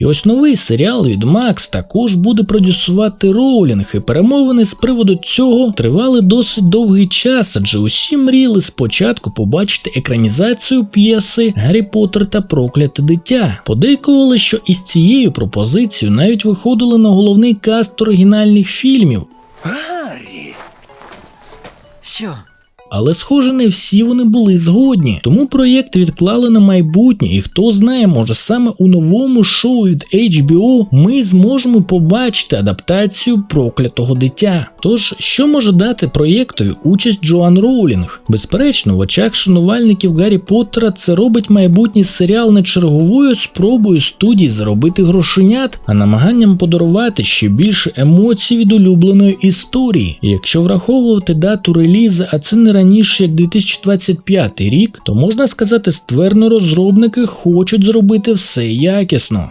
І ось новий серіал від Макс також буде продюсувати Роулінг, і перемовини з приводу цього тривали досить довгий час, адже усі мріяли спочатку побачити екранізацію п'єси Гаррі Поттер та Прокляте дитя. Подейкували, що із цією пропозицією навіть виходили на головний каст оригінальних фільмів. Гаррі. Що? Але, схоже, не всі вони були згодні, тому проєкт відклали на майбутнє, і хто знає, може саме у новому шоу від HBO ми зможемо побачити адаптацію проклятого дитя. Тож, що може дати проєктові участь Джоан Роулінг? Безперечно, в очах шанувальників Гаррі Поттера це робить майбутній серіал не черговою спробою студії заробити грошенят, а намаганням подарувати ще більше емоцій від улюбленої історії. Якщо враховувати дату релізу, а це не раніше як 2025 рік, то можна сказати ствердно розробники хочуть зробити все якісно.